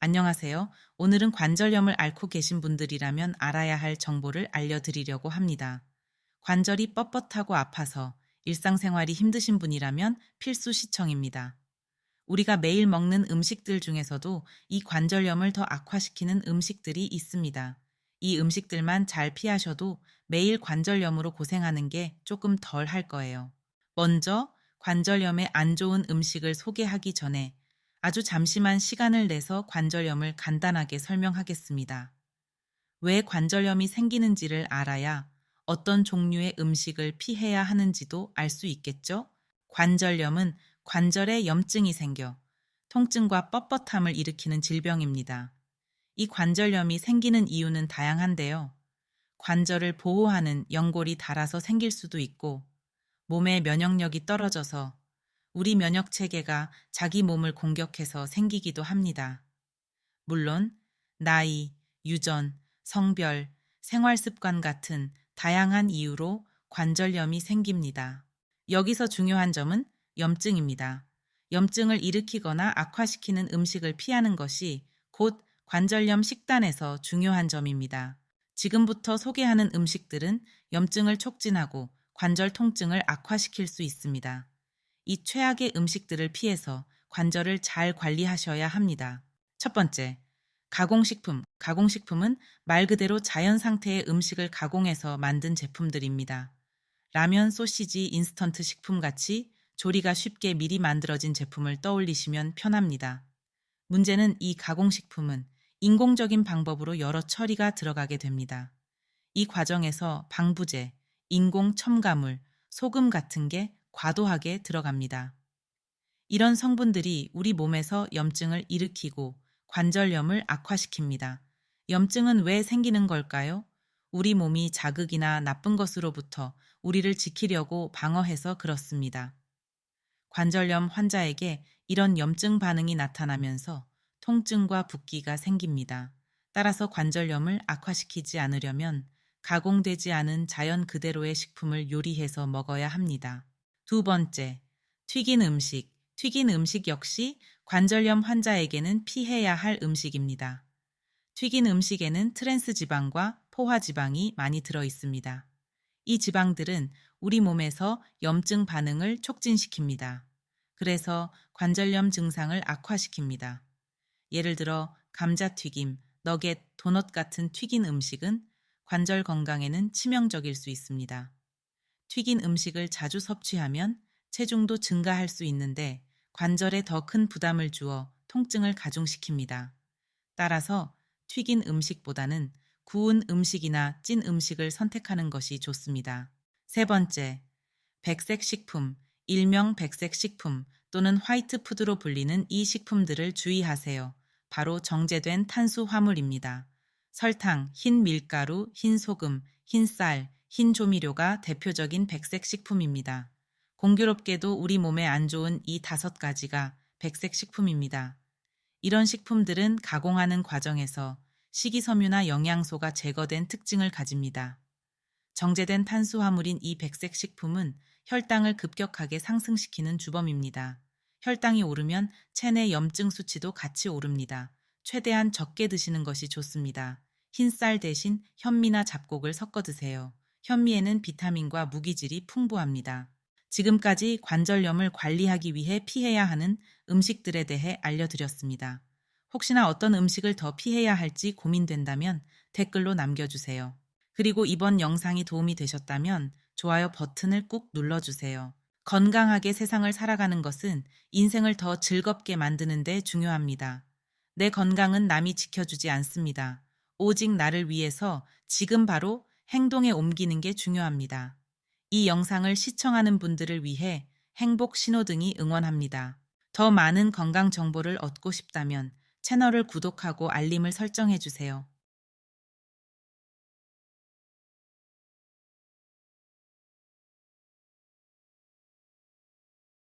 안녕하세요. 오늘은 관절염을 앓고 계신 분들이라면 알아야 할 정보를 알려드리려고 합니다. 관절이 뻣뻣하고 아파서 일상생활이 힘드신 분이라면 필수 시청입니다. 우리가 매일 먹는 음식들 중에서도 이 관절염을 더 악화시키는 음식들이 있습니다. 이 음식들만 잘 피하셔도 매일 관절염으로 고생하는 게 조금 덜 할 거예요. 먼저 관절염에 안 좋은 음식을 소개하기 전에 아주 잠시만 시간을 내서 관절염을 간단하게 설명하겠습니다. 왜 관절염이 생기는지를 알아야 어떤 종류의 음식을 피해야 하는지도 알 수 있겠죠? 관절염은 관절에 염증이 생겨 통증과 뻣뻣함을 일으키는 질병입니다. 이 관절염이 생기는 이유는 다양한데요. 관절을 보호하는 연골이 닳아서 생길 수도 있고, 몸의 면역력이 떨어져서 우리 면역 체계가 자기 몸을 공격해서 생기기도 합니다. 물론 나이, 유전, 성별, 생활 습관 같은 다양한 이유로 관절염이 생깁니다. 여기서 중요한 점은 염증입니다. 염증을 일으키거나 악화시키는 음식을 피하는 것이 곧 관절염 식단에서 중요한 점입니다. 지금부터 소개하는 음식들은 염증을 촉진하고 관절 통증을 악화시킬 수 있습니다. 이 최악의 음식들을 피해서 관절을 잘 관리하셔야 합니다. 첫 번째, 가공식품. 가공식품은 말 그대로 자연 상태의 음식을 가공해서 만든 제품들입니다. 라면, 소시지, 인스턴트 식품 같이 조리가 쉽게 미리 만들어진 제품을 떠올리시면 편합니다. 문제는 이 가공식품은 인공적인 방법으로 여러 처리가 들어가게 됩니다. 이 과정에서 방부제, 인공 첨가물, 소금 같은 게 과도하게 들어갑니다. 이런 성분들이 우리 몸에서 염증을 일으키고 관절염을 악화시킵니다. 염증은 왜 생기는 걸까요? 우리 몸이 자극이나 나쁜 것으로부터 우리를 지키려고 방어해서 그렇습니다. 관절염 환자에게 이런 염증 반응이 나타나면서 통증과 붓기가 생깁니다. 따라서 관절염을 악화시키지 않으려면 가공되지 않은 자연 그대로의 식품을 요리해서 먹어야 합니다. 두 번째, 튀긴 음식. 튀긴 음식 역시 관절염 환자에게는 피해야 할 음식입니다. 튀긴 음식에는 트랜스 지방과 포화 지방이 많이 들어 있습니다. 이 지방들은 우리 몸에서 염증 반응을 촉진시킵니다. 그래서 관절염 증상을 악화시킵니다. 예를 들어 감자튀김, 너겟, 도넛 같은 튀긴 음식은 관절 건강에는 치명적일 수 있습니다. 튀긴 음식을 자주 섭취하면 체중도 증가할 수 있는데 관절에 더 큰 부담을 주어 통증을 가중시킵니다. 따라서 튀긴 음식보다는 구운 음식이나 찐 음식을 선택하는 것이 좋습니다. 세 번째, 백색 식품, 일명 백색 식품 또는 화이트 푸드로 불리는 이 식품들을 주의하세요. 바로 정제된 탄수화물입니다. 설탕, 흰 밀가루, 흰 소금, 흰 쌀, 흰 조미료가 대표적인 백색 식품입니다. 공교롭게도 우리 몸에 안 좋은 이 다섯 가지가 백색 식품입니다. 이런 식품들은 가공하는 과정에서 식이섬유나 영양소가 제거된 특징을 가집니다. 정제된 탄수화물인 이 백색 식품은 혈당을 급격하게 상승시키는 주범입니다. 혈당이 오르면 체내 염증 수치도 같이 오릅니다. 최대한 적게 드시는 것이 좋습니다. 흰쌀 대신 현미나 잡곡을 섞어 드세요. 현미에는 비타민과 무기질이 풍부합니다. 지금까지 관절염을 관리하기 위해 피해야 하는 음식들에 대해 알려드렸습니다. 혹시나 어떤 음식을 더 피해야 할지 고민된다면 댓글로 남겨주세요. 그리고 이번 영상이 도움이 되셨다면 좋아요 버튼을 꾹 눌러주세요. 건강하게 세상을 살아가는 것은 인생을 더 즐겁게 만드는 데 중요합니다. 내 건강은 남이 지켜주지 않습니다. 오직 나를 위해서 지금 바로 행동에 옮기는 게 중요합니다. 이 영상을 시청하는 분들을 위해 행복 신호등이 응원합니다. 더 많은 건강 정보를 얻고 싶다면 채널을 구독하고 알림을 설정해 주세요.